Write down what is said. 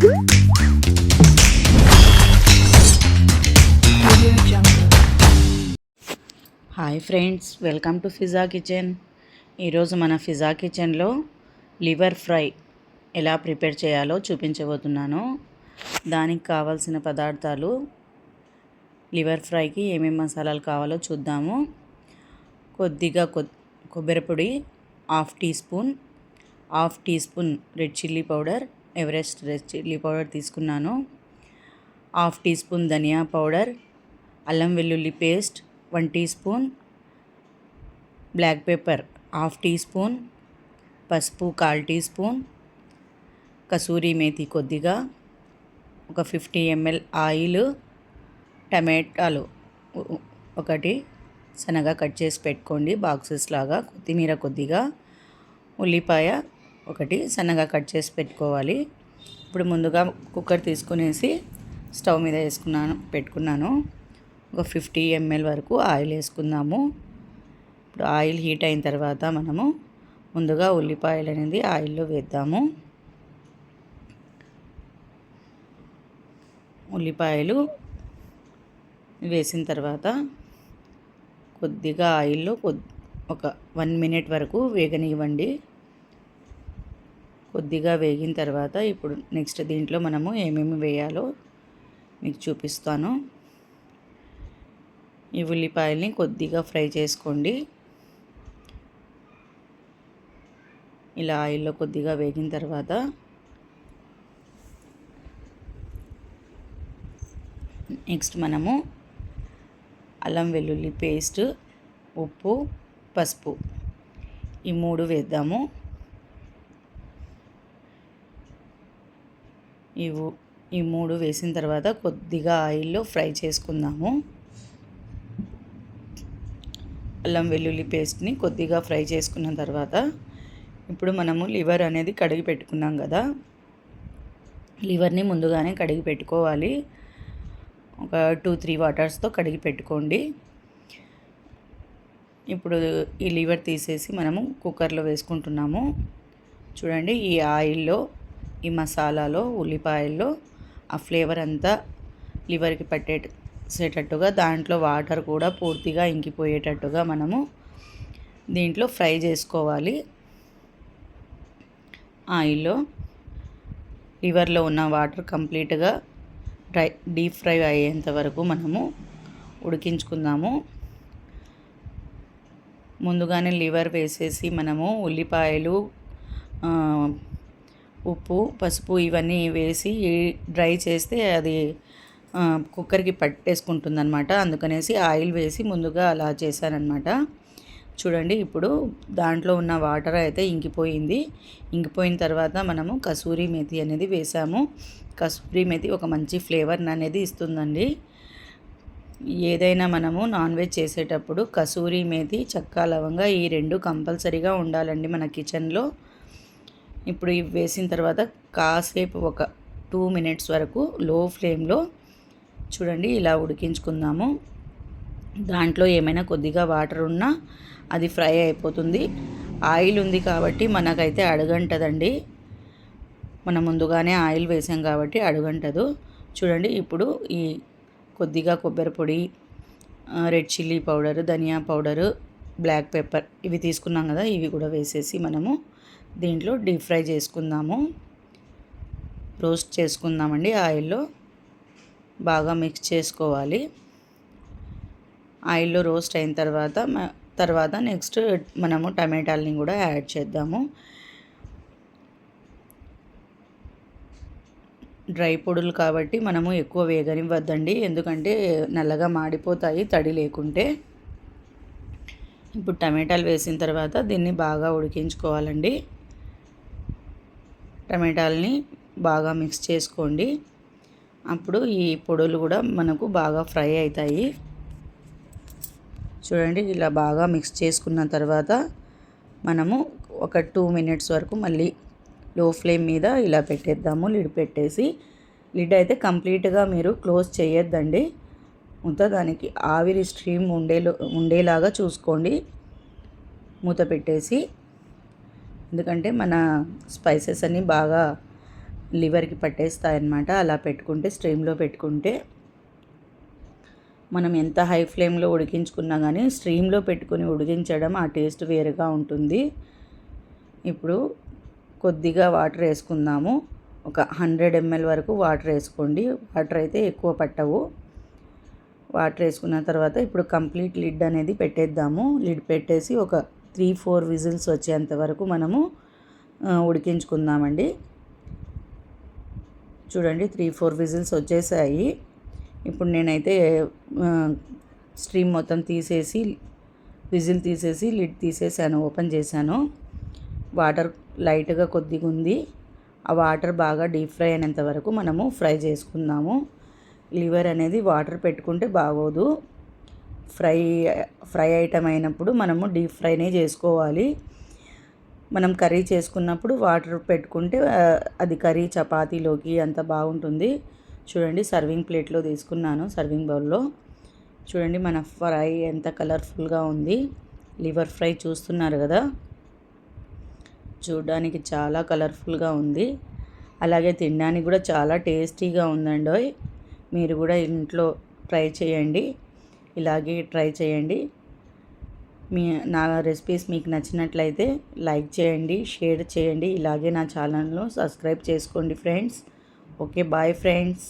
Hi friends welcome to Fiza kitchen. ఈరోజు మన ఫిజా కిచెన్లో లివర్ ఫ్రై ఎలా ప్రిపేర్ చేయాలో చూపించబోతున్నాను. దానికి కావాల్సిన పదార్థాలు లివర్ ఫ్రైకి ఏమేమి మసాలాలు కావాలో చూద్దాము. కొద్దిగా కొబ్బరి పొడి half teaspoon half teaspoon red chilli powder Everest red chilli powder తీసుకున్నాను. హాఫ్ టీ స్పూన్ ధనియా పౌడర్ అల్లం వెల్లుల్లి paste one teaspoon black pepper half teaspoon పసుపు కాల్ టీ స్పూన్ కసూరి మేతి కొద్దిగా ఒక ఫిఫ్టీ ఎంఎల్ ఆయిల్ టమాటాలు ఒకటి సన్నగా కట్ చేసి పెట్టుకోండి బాక్సెస్ లాగా కొత్తిమీర కొద్దిగా ఉల్లిపాయ ఒకటి సన్నగా కట్ చేసి పెట్టుకోవాలి. ఇప్పుడు ముందుగా కుక్కర్ తీసుకునేసి స్టవ్ మీద వేసుకున్నాను పెట్టుకున్నాను. ఒక ఫిఫ్టీ ఎంఎల్ వరకు ఆయిల్ వేసుకుందాము. ఇప్పుడు ఆయిల్ హీట్ అయిన తర్వాత మనము ముందుగా ఉల్లిపాయలు అనేది ఆయిల్లో వేద్దాము. ఉల్లిపాయలు వేసిన తర్వాత కొద్దిగా ఆయిల్లో కొద్ ఒక వన్ మినిట్ వరకు వేగనివ్వండి. కొద్దిగా వేగిన తర్వాత ఇప్పుడు నెక్స్ట్ దీంట్లో మనము ఏమేమి వేయాలో మీకు చూపిస్తాను. ఈ ఉల్లిపాయల్ని కొద్దిగా ఫ్రై చేసుకోండి. ఇలా ఆయిల్లో కొద్దిగా వేగిన తర్వాత నెక్స్ట్ మనము అల్లం వెల్లుల్లి పేస్ట్ ఉప్పు పసుపు ఈ మూడు వేద్దాము. ఈ ఈ మూడు వేసిన తర్వాత కొద్దిగా ఆయిల్లో ఫ్రై చేసుకుందాము. అల్లం వెల్లుల్లి పేస్ట్ని కొద్దిగా ఫ్రై చేసుకున్న తర్వాత ఇప్పుడు మనము లివర్ అనేది కడిగి పెట్టుకున్నాం కదా. లివర్ని ముందుగానే కడిగి పెట్టుకోవాలి. ఒక టూ త్రీ వాటర్స్తో కడిగి పెట్టుకోండి. ఇప్పుడు ఈ లివర్ తీసేసి మనము కుక్కర్లో వేసుకుంటున్నాము. చూడండి ఈ ఆయిల్లో ఈ మసాలాలో ఉల్లిపాయల్లో ఆ ఫ్లేవర్ అంతా లివర్కి పట్టేసేటట్టుగా దాంట్లో వాటర్ కూడా పూర్తిగా ఇంకిపోయేటట్టుగా మనము దీంట్లో ఫ్రై చేసుకోవాలి. ఆయిల్లో లివర్లో ఉన్న వాటర్ కంప్లీట్గా డ్రై డీప్ ఫ్రై అయ్యేంత వరకు మనము ఉడికించుకుందాము. ముందుగానే లివర్ వేసేసి మనము ఉల్లిపాయలు ఉప్పు పసుపు ఇవన్నీ వేసి డ్రై చేస్తే అది కుక్కర్కి పట్టేసుకుంటుంది అనమాట అందుకనేసి ఆయిల్ వేసి ముందుగా అలా చేశానమాట చూడండి ఇప్పుడు దాంట్లో ఉన్న వాటర్ అయితే ఇంకిపోయింది. ఇంకిపోయిన తర్వాత మనము కసూరి మెతి అనేది వేసాము. కసూరి మెతి ఒక మంచి ఫ్లేవర్ అనేది ఇస్తుందండి. ఏదైనా మనము నాన్ వెజ్ చేసేటప్పుడు కసూరి మేతి చక్కా లవంగా ఈ రెండు కంపల్సరీగా ఉండాలండి మన కిచెన్లో. ఇప్పుడు ఇవి వేసిన తర్వాత కాసేపు ఒక టూ మినిట్స్ వరకు లో ఫ్లేమ్లో చూడండి ఇలా ఉడికించుకుందాము. దాంట్లో ఏమైనా కొద్దిగా వాటర్ ఉన్నా అది ఫ్రై అయిపోతుంది. ఆయిల్ ఉంది కాబట్టి మనకైతే అడుగంటదండి. మనం ముందుగానే ఆయిల్ వేసాం కాబట్టి అడుగంటదు. చూడండి ఇప్పుడు ఈ కొద్దిగా కొబ్బరి పొడి రెడ్ చిల్లీ పౌడరు ధనియా పౌడరు బ్లాక్ పెప్పర్ ఇవి తీసుకున్నాం కదా ఇవి కూడా వేసేసి మనము దీంట్లో డీప్ ఫ్రై చేసుకుందాము. రోస్ట్ చేసుకుందామండి ఆయిల్లో. బాగా మిక్స్ చేసుకోవాలి. ఆయిల్లో రోస్ట్ అయిన తర్వాత తర్వాత నెక్స్ట్ మనము టమాటాలని కూడా యాడ్ చేద్దాము. డ్రై పొడులు కాబట్టి మనము ఎక్కువ వేగనివ్వద్దండి ఎందుకంటే నల్లగా మాడిపోతాయి తడి లేకుంటే. ఇప్పుడు టమాటాలు వేసిన తర్వాత దీన్ని బాగా ఉడికించుకోవాలండి. టమాటాలని బాగా మిక్స్ చేసుకోండి. అప్పుడు ఈ పొడులు కూడా మనకు బాగా ఫ్రై అవుతాయి. చూడండి ఇలా బాగా మిక్స్ చేసుకున్న తర్వాత మనము ఒక టూ మినిట్స్ వరకు మళ్ళీ లో ఫ్లేమ్ మీద ఇలా పెట్టేద్దాము. లిడ్ పెట్టేసి లిడ్ అయితే కంప్లీట్గా మీరు క్లోజ్ చేయొద్దండి. మూత దానికి ఆవిరి స్ట్రీమ్ ఉండేలో ఉండేలాగా చూసుకోండి. మూత పెట్టేసి ఎందుకంటే మన స్పైసెస్ అన్నీ బాగా లివర్కి పట్టేస్తాయన్నమాట. అలా పెట్టుకుంటే స్ట్రీమ్లో పెట్టుకుంటే మనం ఎంత హై ఫ్లేమ్లో ఉడికించుకున్నా కానీ స్ట్రీమ్లో పెట్టుకుని ఉడికించడం ఆ టేస్ట్ వేరుగా ఉంటుంది. ఇప్పుడు కొద్దిగా వాటర్ వేసుకుందాము. ఒక హండ్రెడ్ ఎంఎల్ వరకు వాటర్ వేసుకోండి. వాటర్ అయితే ఎక్కువ పట్టవు. వాటర్ వేసుకున్న తర్వాత ఇప్పుడు కంప్లీట్ లిడ్ అనేది పెట్టేద్దాము. లిడ్ పెట్టేసి ఒక త్రీ ఫోర్ విజిల్స్ వచ్చేంత వరకు మనము ఉడికించుకుందామండి. చూడండి త్రీ ఫోర్ విజిల్స్ వచ్చేసాయి. ఇప్పుడు నేనైతే స్ట్రీమ్ మొత్తం తీసేసి విజిల్ తీసేసి లిడ్ తీసేసాను ఓపెన్ చేశాను. వాటర్ లైట్గా కొద్దిగా ఉంది ఆ వాటర్ బాగా డీప్ ఫ్రై అయినంత వరకు మనము ఫ్రై చేసుకుందాము. లివర్ అనేది వాటర్ పెట్టుకుంటే బాగోదు. ఫ్రై ఫ్రై ఐటమ్ అయినప్పుడు మనము డీప్ ఫ్రైనే చేసుకోవాలి. మనం కర్రీ చేసుకున్నప్పుడు వాటర్ పెట్టుకుంటే అది కర్రీ చపాతీలోకి అంత బాగుంటుంది. చూడండి సర్వింగ్ ప్లేట్లో తీసుకున్నాను సర్వింగ్ బౌల్లో. చూడండి మన ఫ్రై ఎంత కలర్ఫుల్గా ఉంది. లివర్ ఫ్రై చూస్తున్నారు కదా? చూడడానికి చాలా కలర్ఫుల్గా ఉంది. అలాగే తినడానికి కూడా చాలా టేస్టీగా ఉందండి మీరు కూడా ఇంట్లో ట్రై చేయండి. ఇలాగే ట్రై చేయండి. మీ నా రెసిపీస్ మీకు నచ్చినట్లయితే లైక్ చేయండి షేర్ చేయండి. ఇలాగే నా ఛానల్ను సబ్స్క్రైబ్ చేసుకోండి ఫ్రెండ్స్. Okay bye friends.